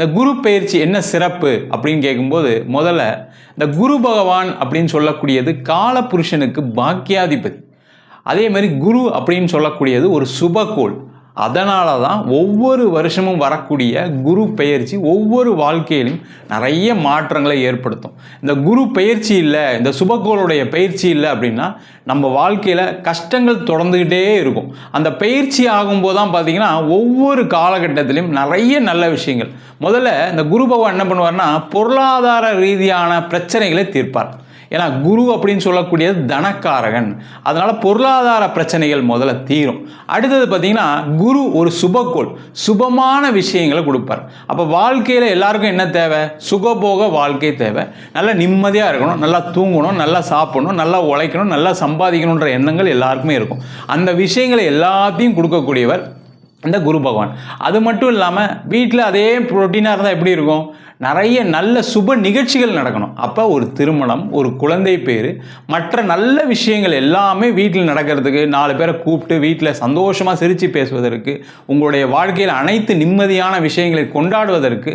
இந்த குரு பயிற்சி என்ன சிறப்பு அப்படின்னு கேட்கும்போது முதல்ல இந்த குரு பகவான் அப்படின்னு சொல்லக்கூடியது காலபுருஷனுக்கு பாக்கியாதிபதி. அதே மாதிரி குரு அப்படின்னு சொல்லக்கூடியது ஒரு சுபகோள் அதனால தான் ஒவ்வொரு வருஷமும் வரக்கூடிய குரு பெயர்ச்சி ஒவ்வொரு வாழ்க்கையிலும் நிறைய மாற்றங்களை ஏற்படுத்தும். இந்த குரு பயிற்சி இல்லை இந்த சுபகோளுடைய பயிற்சி இல்லை அப்படின்னா நம்ம வாழ்க்கையில் கஷ்டங்கள் தொடர்ந்துக்கிட்டே இருக்கும். அந்த பயிற்சி ஆகும்போது தான் பார்த்திங்கன்னா ஒவ்வொரு காலகட்டத்திலையும் நிறைய நல்ல விஷயங்கள். முதல்ல இந்த குரு பகவான் என்ன பண்ணுவார்னா பொருளாதார ரீதியான பிரச்சனைகளை தீர்ப்பார். ஏன்னா குரு அப்படின்னு சொல்லக்கூடியது தனக்காரகன். அதனால் பொருளாதார பிரச்சனைகள் முதல்ல தீரும். அடுத்தது பார்த்தீங்கன்னா குரு ஒரு சுபக்கோள் சுபமான விஷயங்களை கொடுப்பார். அப்போ வாழ்க்கையில் எல்லாருக்கும் என்ன தேவை? சுகபோக வாழ்க்கை தேவை. நல்லா நிம்மதியாக இருக்கணும் நல்லா தூங்கணும் நல்லா சாப்பிடணும் நல்லா உழைக்கணும் நல்லா சம்பாதிக்கணுன்ற எண்ணங்கள் எல்லாருக்குமே இருக்கும். அந்த விஷயங்களை எல்லாத்தையும் கொடுக்கக்கூடியவர் இந்த குரு பகவான். அது மட்டும் இல்லாமல் வீட்டில் அதே ப்ரோட்டீனாக இருந்தால் எப்படி இருக்கும்? நிறைய நல்ல சுப நிகழ்ச்சிகள் நடக்கணும். அப்போ ஒரு திருமணம் ஒரு குழந்தை பேர் மற்ற நல்ல விஷயங்கள் எல்லாமே வீட்டில் நடக்கிறதுக்கு நாலு பேரை கூப்பிட்டு வீட்டில் சந்தோஷமாக சிரித்து பேசுவதற்கு உங்களுடைய வாழ்க்கையில் அனைத்து நிம்மதியான விஷயங்களை கொண்டாடுவதற்கு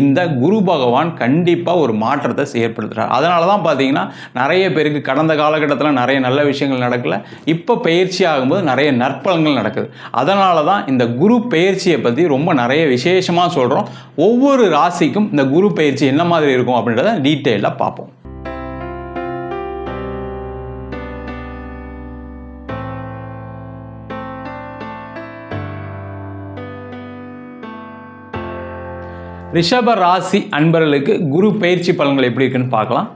இந்த குரு பகவான் கண்டிப்பாக ஒரு மாற்றத்தை ஏற்படுத்துகிறார் அதனால தான் பார்த்தீங்கன்னா நிறைய பேருக்கு கடந்த காலகட்டத்தில் நிறைய நல்ல விஷயங்கள் நடக்கல இப்போ பயிற்சி ஆகும்போது நிறைய நற்பலங்கள் நடக்குது. அதனால தான் இந்த குரு பயிற்சியை பற்றி ரொம்ப நிறைய விசேஷமாக சொல்கிறோம் ஒவ்வொரு ராசிக்கும் இந்த குரு பயிற்சி என்ன மாதிரி இருக்கும் அப்படின்றத டீட்டெயிலாக பார்ப்போம். ரிஷப ராசி அன்பர்களுக்கு குரு பயிற்சி பலன்கள் எப்படி இருக்குன்னு பார்க்கலாம்.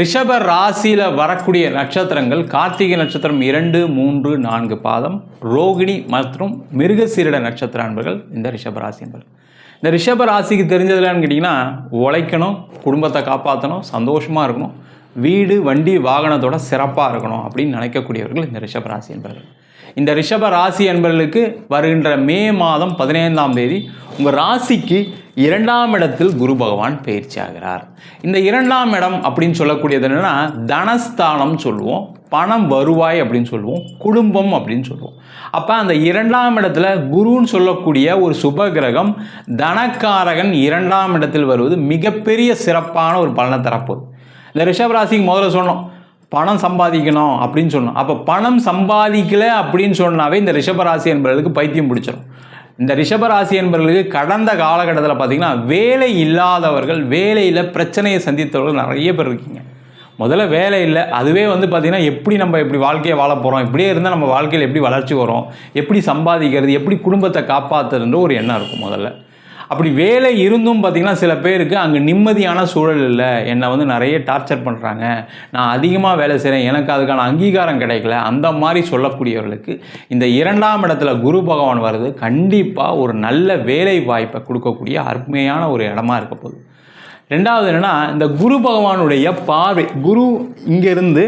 ரிஷப ராசியில் வரக்கூடிய நட்சத்திரங்கள் கார்த்திகை நட்சத்திரம் இரண்டு மூன்று நான்கு பாதம் ரோகிணி மற்றும் மிருகசீரிட நட்சத்திர அன்பர்கள் இந்த ரிஷப ராசி அன்பர்கள். இந்த ரிஷப ராசிக்கு தெரிஞ்சதுலான்னு கேட்டிங்கன்னா உழைக்கணும் குடும்பத்தை காப்பாற்றணும் சந்தோஷமாக இருக்கணும் வீடு வண்டி வாகனத்தோட சிறப்பாக இருக்கணும் அப்படின்னு நினைக்கக்கூடியவர்கள் இந்த ரிஷப ராசி என்பவர்கள். இந்த ரிஷப ராசி என்பவர்களுக்கு வருகின்ற மே மாதம் பதினைந்தாம் தேதி உங்கள் ராசிக்கு இரண்டாம் இடத்தில் குரு பகவான் பயிற்சி ஆகிறார். இந்த இரண்டாம் இடம் அப்படின்னு சொல்லக்கூடியது என்னென்னா தனஸ்தானம் சொல்லுவோம் பணம் வருவாய் அப்படின்னு சொல்லுவோம் குடும்பம் அப்படின்னு சொல்லுவோம். அப்போ அந்த இரண்டாம் இடத்துல குருன்னு சொல்லக்கூடிய ஒரு சுப கிரகம் தனக்காரகன் இரண்டாம் இடத்தில் வருவது மிகப்பெரிய சிறப்பான ஒரு பலனை தரப்போகுது. இந்த ரிஷப ராசிக்கு முதல்ல சொன்னோம் பணம் சம்பாதிக்கணும் அப்படின்னு சொன்னோம் அப்போ பணம் சம்பாதிக்கல அப்படின்னு சொன்னாவே இந்த ரிஷபராசி என்பவர்களுக்கு பைத்தியம் பிடிச்சிடும் இந்த ரிஷபராசி என்பவர்களுக்கு கடந்த காலகட்டத்தில் பார்த்தீங்கன்னா வேலை இல்லாதவர்கள் வேலையில் பிரச்சனையை சந்தித்தவர்கள் நிறைய பேர் இருக்கீங்க. முதல்ல வேலை இல்லை அதுவே வந்து பார்த்திங்கன்னா எப்படி நம்ம எப்படி வாழ்க்கையை வாழ போகிறோம் இப்படியே இருந்தால் நம்ம வாழ்க்கையில் எப்படி வளர்ச்சி வரும் எப்படி சம்பாதிக்கிறது எப்படி குடும்பத்தை காப்பாற்றுறதுன்ற ஒரு எண்ணம் இருக்கும் முதல்ல. அப்படி வேலை இருந்தும் பார்த்திங்கன்னா சில பேருக்கு அங்கே நிம்மதியான சூழல் இல்லை. என்னை வந்து நிறைய டார்ச்சர் பண்ணுறாங்க நான் அதிகமாக வேலை செய்கிறேன் எனக்கு அதுக்கான அங்கீகாரம் கிடைக்கல. அந்த மாதிரி சொல்லக்கூடியவர்களுக்கு இந்த இரண்டாம் இடத்துல குரு பகவான் வர்றது கண்டிப்பாக ஒரு நல்ல வேலை வாய்ப்பை கொடுக்கக்கூடிய அருமையான ஒரு இடமா இருக்க போகுது. ரெண்டாவது என்னென்னா இந்த குரு பகவானுடைய பார்வை குரு இங்கேருந்து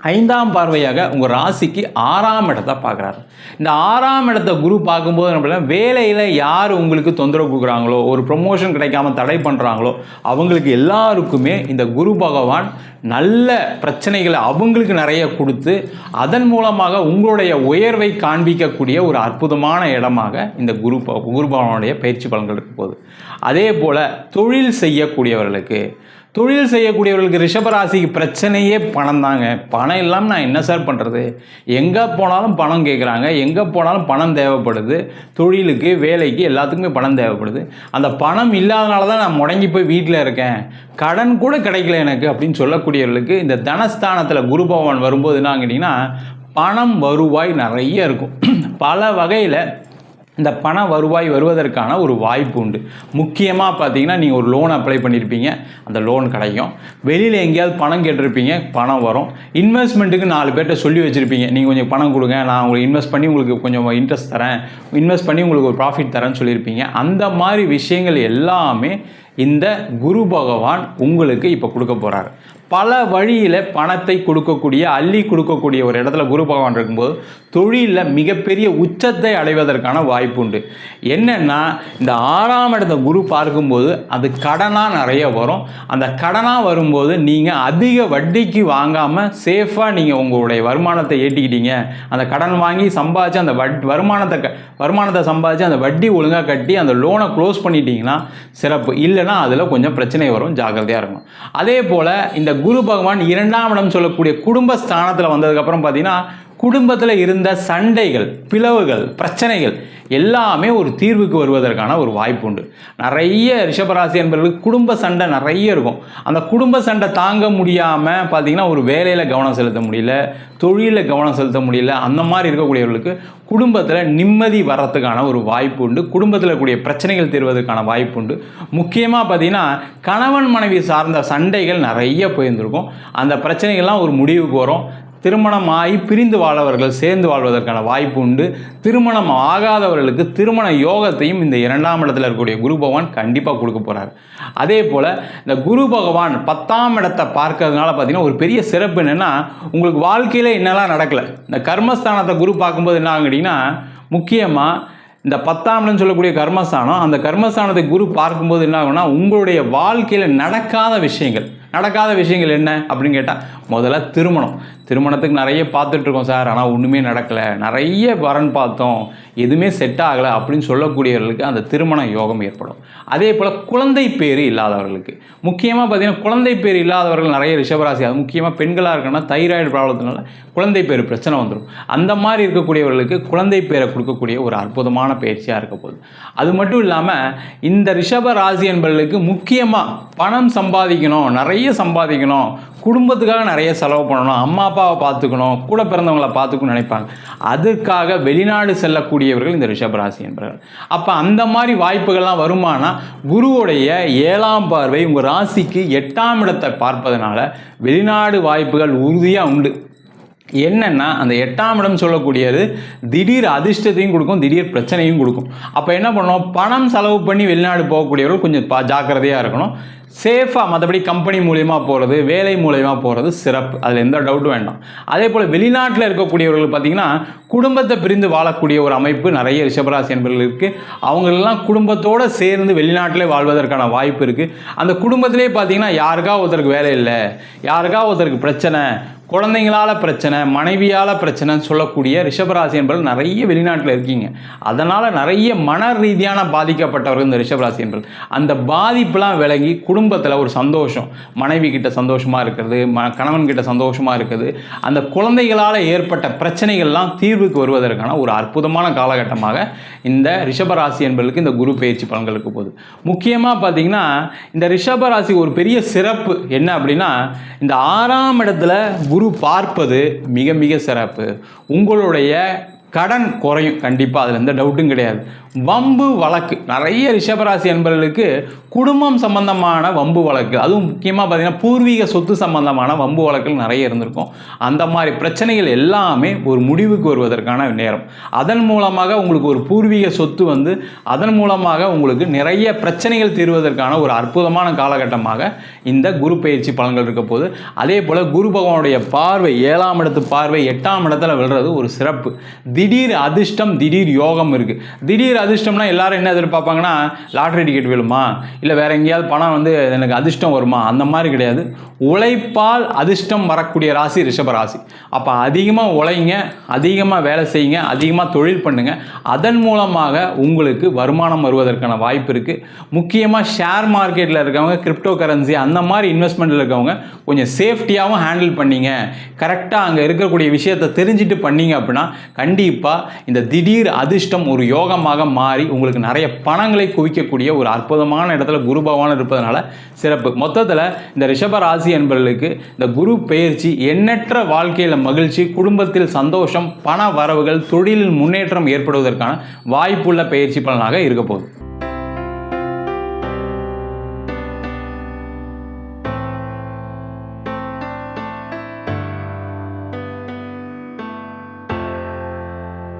ஐந்தாம் பார்வையாக உங்கள் ராசிக்கு ஆறாம் இடத்தை பார்க்குறாரு. இந்த ஆறாம் இடத்த குரு பார்க்கும்போது என்ன பண்ணலாம் வேலையில் யார் உங்களுக்கு தொந்தரவு கொடுக்குறாங்களோ ஒரு ப்ரொமோஷன் கிடைக்காம தடை பண்ணுறாங்களோ அவங்களுக்கு எல்லாருக்குமே இந்த குரு பகவான் நல்ல பிரச்சனைகளை அவங்களுக்கு நிறைய கொடுத்து அதன் மூலமாக உங்களுடைய உயர்வை காண்பிக்கக்கூடிய ஒரு அற்புதமான இடமாக இந்த குரு ப- குரு பகவானுடைய பயிற்சி பலன்கள் இருக்கும் போகுது. அதே போல் தொழில் செய்யக்கூடியவர்களுக்கு தொழில் செய்யக்கூடியவர்களுக்கு ரிஷபராசிக்கு பிரச்சனையே பணம் தாங்க. பணம் இல்லாமல் நான் என்ன சார் பண்ணுறது எங்கே போனாலும் பணம் கேட்குறாங்க எங்கே போனாலும் பணம் தேவைப்படுது. தொழிலுக்கு வேலைக்கு எல்லாத்துக்குமே பணம் தேவைப்படுது. அந்த பணம் இல்லாதனால தான் நான் முடங்கி போய் வீட்டில் இருக்கேன். கடன் கூட கிடைக்கல எனக்கு அப்படின்னு சொல்லக்கூடியவர்களுக்கு இந்த தனஸ்தானத்தில் குரு பகவான் வரும்போது என்ன கேட்டிங்கன்னா பணம் வருவாய் நிறைய இருக்கும். பல வகையில் இந்த பண வருவாய் வருவதற்கான ஒரு வாய்ப்பு உண்டு. முக்கியமாக பார்த்தீங்கன்னா நீங்கள் ஒரு லோன் அப்ளை பண்ணியிருப்பீங்க அந்த லோன் கிடைக்கும். வெளியில் எங்கேயாவது பணம் கேட்டிருப்பீங்க பணம் வரும். இன்வெஸ்ட்மெண்ட்டுக்கு நாலு பேர்கிட்ட சொல்லி வச்சுருப்பீங்க. நீங்கள் கொஞ்சம் பணம் கொடுங்க. நான் உங்களுக்கு இன்வெஸ்ட் பண்ணி உங்களுக்கு கொஞ்சம் இன்ட்ரெஸ்ட் தரேன். இன்வெஸ்ட் பண்ணி உங்களுக்கு ஒரு ப்ராஃபிட் தரேன்னு சொல்லியிருப்பீங்க. அந்த மாதிரி விஷயங்கள் எல்லாமே இந்த குரு பகவான் உங்களுக்கு இப்போ கொடுக்க போகிறாரு பல வழியில் பணத்தை கொடுக்கக்கூடிய அள்ளி கொடுக்கக்கூடிய ஒரு இடத்துல குரு பகவான் இருக்கும்போது தொழிலில் மிகப்பெரிய உச்சத்தை அடைவதற்கான வாய்ப்பு உண்டு. என்னென்னா இந்த ஆறாம் இடத்த குரு பார்க்கும்போது அது கடனாக நிறைய வரும். அந்த கடனாக வரும்போது நீங்கள் அதிக வட்டிக்கு வாங்காமல் சேஃபாக நீங்கள் உங்களுடைய வருமானத்தை ஏற்றிக்கிட்டீங்க அந்த கடன் வாங்கி சம்பாதிச்சு அந்த வட் வருமானத்தை க வருமானத்தை சம்பாதிச்சு அந்த வட்டி ஒழுங்காக கட்டி அந்த லோனை க்ளோஸ் பண்ணிட்டீங்கன்னா சிறப்பு. இல்லைன்னா அதில் கொஞ்சம் பிரச்சனை வரும். ஜாக்கிரதையாக இருக்கும் அதே போல் இந்த குரு பகவான் இரண்டாம் இடம் சொல்லக்கூடிய குடும்ப ஸ்தானத்தில் வந்ததுக்கப்புறம் பார்த்தீங்கன்னா குடும்பத்தில் இருந்த சண்டைகள் பிளவுகள் பிரச்சனைகள் எல்லாமே ஒரு தீர்வுக்கு வருவதற்கான ஒரு வாய்ப்பு உண்டு. நிறைய ரிஷபராசி என்பவர்களுக்கு குடும்ப சண்டை நிறைய இருக்கும். அந்த குடும்ப சண்டை தாங்க முடியாமல் பார்த்தீங்கன்னா ஒரு வேலையில் கவனம் செலுத்த முடியல தொழிலில் கவனம் செலுத்த முடியல அந்த மாதிரி இருக்கக்கூடியவர்களுக்கு குடும்பத்தில் நிம்மதி வர்றதுக்கான ஒரு வாய்ப்பு உண்டு. குடும்பத்தில் இருக்கக்கூடிய பிரச்சனைகள் தீர்வதற்கான வாய்ப்பு உண்டு. முக்கியமாக பார்த்தீங்கன்னா கணவன் மனைவி சார்ந்த சண்டைகள் நிறைய போயிருந்திருக்கும். அந்த பிரச்சனைகள்லாம் ஒரு முடிவுக்கு வரும். திருமணம் ஆகி பிரிந்து வாழ்வர்கள் சேர்ந்து வாழ்வதற்கான வாய்ப்பு உண்டு. திருமணம் ஆகாதவர்களுக்கு திருமண யோகத்தையும் இந்த இரண்டாம் இடத்துல இருக்கக்கூடிய குரு பகவான் கண்டிப்பாக கொடுக்க போகிறார் அதே போல் இந்த குரு பகவான் பத்தாம் இடத்தை பார்க்கறதுனால பார்த்தீங்கன்னா ஒரு பெரிய சிறப்பு என்னென்னா உங்களுக்கு வாழ்க்கையில் என்னெல்லாம் நடக்கலை. இந்த கர்மஸ்தானத்தை குரு பார்க்கும்போது என்ன ஆகும் முக்கியமாக இந்த பத்தாம் இடம் சொல்லக்கூடிய கர்மஸ்தானம் அந்த கர்மஸ்தானத்தை குரு பார்க்கும்போது என்ன ஆகும்னா உங்களுடைய வாழ்க்கையில் நடக்காத விஷயங்கள். நடக்காத விஷயங்கள் என்ன அப்படின்னு கேட்டால் முதல்ல திருமணம். திருமணத்துக்கு நிறைய பார்த்துட்ருக்கோம் சார். ஆனால் ஒன்றுமே நடக்கலை. நிறைய வரன் பார்த்தோம். எதுவுமே செட் ஆகலை அப்படின்னு சொல்லக்கூடியவர்களுக்கு அந்த திருமண யோகம் ஏற்படும். அதே போல் குழந்தை பேர் இல்லாதவர்களுக்கு. முக்கியமாக பார்த்திங்கன்னா குழந்தை பேர் இல்லாதவர்கள் நிறைய ரிஷபராசி. அது முக்கியமாக பெண்களாக இருக்குன்னா தைராய்டு ப்ராப்ளத்தினால குழந்தை பேர் பிரச்சனை வந்துடும் அந்த மாதிரி இருக்கக்கூடியவர்களுக்கு குழந்தை பேரை கொடுக்கக்கூடிய ஒரு அற்புதமான பயிற்சியாக இருக்க போகுது. அது மட்டும் இல்லாமல் இந்த ரிஷப ராசி என்பவர்களுக்கு முக்கியமாக பணம் சம்பாதிக்கணும். நிறைய நிறைய சம்பாதிக்கணும். குடும்பத்துக்காக நிறைய செலவு பண்ணணும். அம்மா அப்பாவை பார்த்துக்கணும். கூட பிறந்தவங்களை பார்த்துக்கணும்னு நினைப்பாங்க. அதுக்காக வெளிநாடு செல்லக்கூடியவர்கள் இந்த ரிஷபராசி என்பவர்கள் அப்போ அந்த மாதிரி வாய்ப்புகள்லாம் வருமானா குருவுடைய ஏழாம் பார்வை உங்கள் ராசிக்கு எட்டாம் இடத்தை பார்ப்பதனால வெளிநாடு வாய்ப்புகள் உறுதியாக உண்டு. என்னென்னா அந்த எட்டாம் இடம் சொல்லக்கூடியது திடீர் அதிர்ஷ்டத்தையும் கொடுக்கும் திடீர் பிரச்சனையும் கொடுக்கும். அப்போ என்ன பண்ணணும் பணம் செலவு பண்ணி வெளிநாடு போகக்கூடியவர்கள் கொஞ்சம் பா ஜாக்கிரதையாக இருக்கணும். சேஃபாக மற்றபடி கம்பெனி மூலயமா போகிறது வேலை மூலயமா போகிறது சிறப்பு. அதில் எந்த டவுட்டும் வேண்டாம். அதே போல் வெளிநாட்டில் இருக்கக்கூடியவர்கள் பார்த்திங்கன்னா குடும்பத்தை பிரிந்து வாழக்கூடிய ஒரு அமைப்பு நிறைய ரிஷபராசி என்பர்கள் இருக்குது அவங்களெல்லாம் குடும்பத்தோடு சேர்ந்து வெளிநாட்டிலே வாழ்வதற்கான வாய்ப்பு இருக்குது அந்த குடும்பத்திலே பார்த்திங்கன்னா யாருக்கா ஒருத்தருக்கு வேலை இல்லை யாருக்கா ஒருத்தருக்கு பிரச்சனை குழந்தைங்களால் பிரச்சனை மனைவியால் பிரச்சனைன்னு சொல்லக்கூடிய ரிஷபராசி என்பது நிறைய வெளிநாட்டில் இருக்கீங்க. அதனால் நிறைய மன ரீதியான பாதிக்கப்பட்டவர்கள் இந்த ரிஷபராசி என்பது அந்த பாதிப்புலாம் விலகி குடும்பத்தில் ஒரு சந்தோஷம். மனைவி கிட்ட சந்தோஷமாக இருக்கிறது ம கணவன்கிட்ட சந்தோஷமாக இருக்குது. அந்த குழந்தைகளால் ஏற்பட்ட பிரச்சனைகள்லாம் தீர்வுக்கு வருவதற்கான ஒரு அற்புதமான காலகட்டமாக இந்த ரிஷபராசி என்பதற்கு இந்த குரு பயிற்சி பலன்களுக்கு போகுது. முக்கியமாக பார்த்தீங்கன்னா இந்த ரிஷபராசி ஒரு பெரிய சிறப்பு என்ன அப்படின்னா இந்த ஆறாம் இடத்துல குரு குரு பார்ப்பது மிக மிக சிறப்பு. உங்களுடைய கடன் குறையும். கண்டிப்பாக அதில் எந்த டவுட்டும் கிடையாது. வம்பு வழக்கு. நிறைய ரிஷபராசி என்பவர்களுக்கு குடும்பம் சம்பந்தமான வம்பு வழக்கு. அதுவும் முக்கியமாக பார்த்தீங்கன்னா பூர்வீக சொத்து சம்பந்தமான வம்பு வழக்குகள் நிறைய இருந்திருக்கும். அந்த மாதிரி பிரச்சனைகள் எல்லாமே ஒரு முடிவுக்கு வருவதற்கான நேரம். அதன் மூலமாக உங்களுக்கு ஒரு பூர்வீக சொத்து வந்து அதன் மூலமாக உங்களுக்கு நிறைய பிரச்சனைகள் தீர்வதற்கான ஒரு அற்புதமான காலகட்டமாக இந்த குரு பயிற்சி பலன்கள் இருக்க போது அதே போல் குரு பகவானுடைய பார்வை ஏழாம் இடத்து பார்வை எட்டாம் இடத்துல விழுறது ஒரு சிறப்பு. திடீர் அதிர்ஷ்டம் திடீர் யோகம் இருக்குது திடீர் அதிர்ஷ்டம்னா எல்லாரும் என்ன எதிர்பார்ப்பாங்கன்னா லாட்ரி டிக்கெட் விழுமா இல்லை வேற எங்கேயாவது பணம் வந்து எனக்கு அதிர்ஷ்டம் வருமா? அந்த மாதிரி கிடையாது. உழைப்பால் அதிர்ஷ்டம் வரக்கூடிய ராசி ரிஷப ராசி. அப்போ அதிகமாக உழைங்க அதிகமாக வேலை செய்யுங்க அதிகமாக தொழில் பண்ணுங்க. அதன் மூலமாக உங்களுக்கு வருமானம் வருவதற்கான வாய்ப்பு இருக்குது முக்கியமாக ஷேர் மார்க்கெட்டில் இருக்கவங்க கிரிப்டோ கரன்சி அந்த மாதிரி இன்வெஸ்ட்மெண்ட்டில் இருக்கவங்க கொஞ்சம் சேஃப்டியாகவும் ஹேண்டில் பண்ணிங்க. கரெக்டாக அங்கே இருக்கக்கூடிய விஷயத்தை தெரிஞ்சுட்டு பண்ணீங்க அப்படின்னா கண்டிப்பாக இந்த திடீர் அதிர்ஷ்டம் ஒரு யோகமாக மாறி உங்களுக்கு நிறைய பணங்களை குவிக்கக்கூடிய ஒரு அற்புதமான இடத்துல குரு பகவான் இருப்பதனால சிறப்பு. மொத்தத்தில் இந்த ரிஷப ராசி என்பவர்களுக்கு இந்த குரு பெயர்ச்சி எண்ணற்ற வாழ்க்கையில் மகிழ்ச்சி குடும்பத்தில் சந்தோஷம் பண வரவுகள் தொழிலில் முன்னேற்றம் ஏற்படுவதற்கான வாய்ப்புள்ள பயிற்சி பலனாக இருக்க போகுது.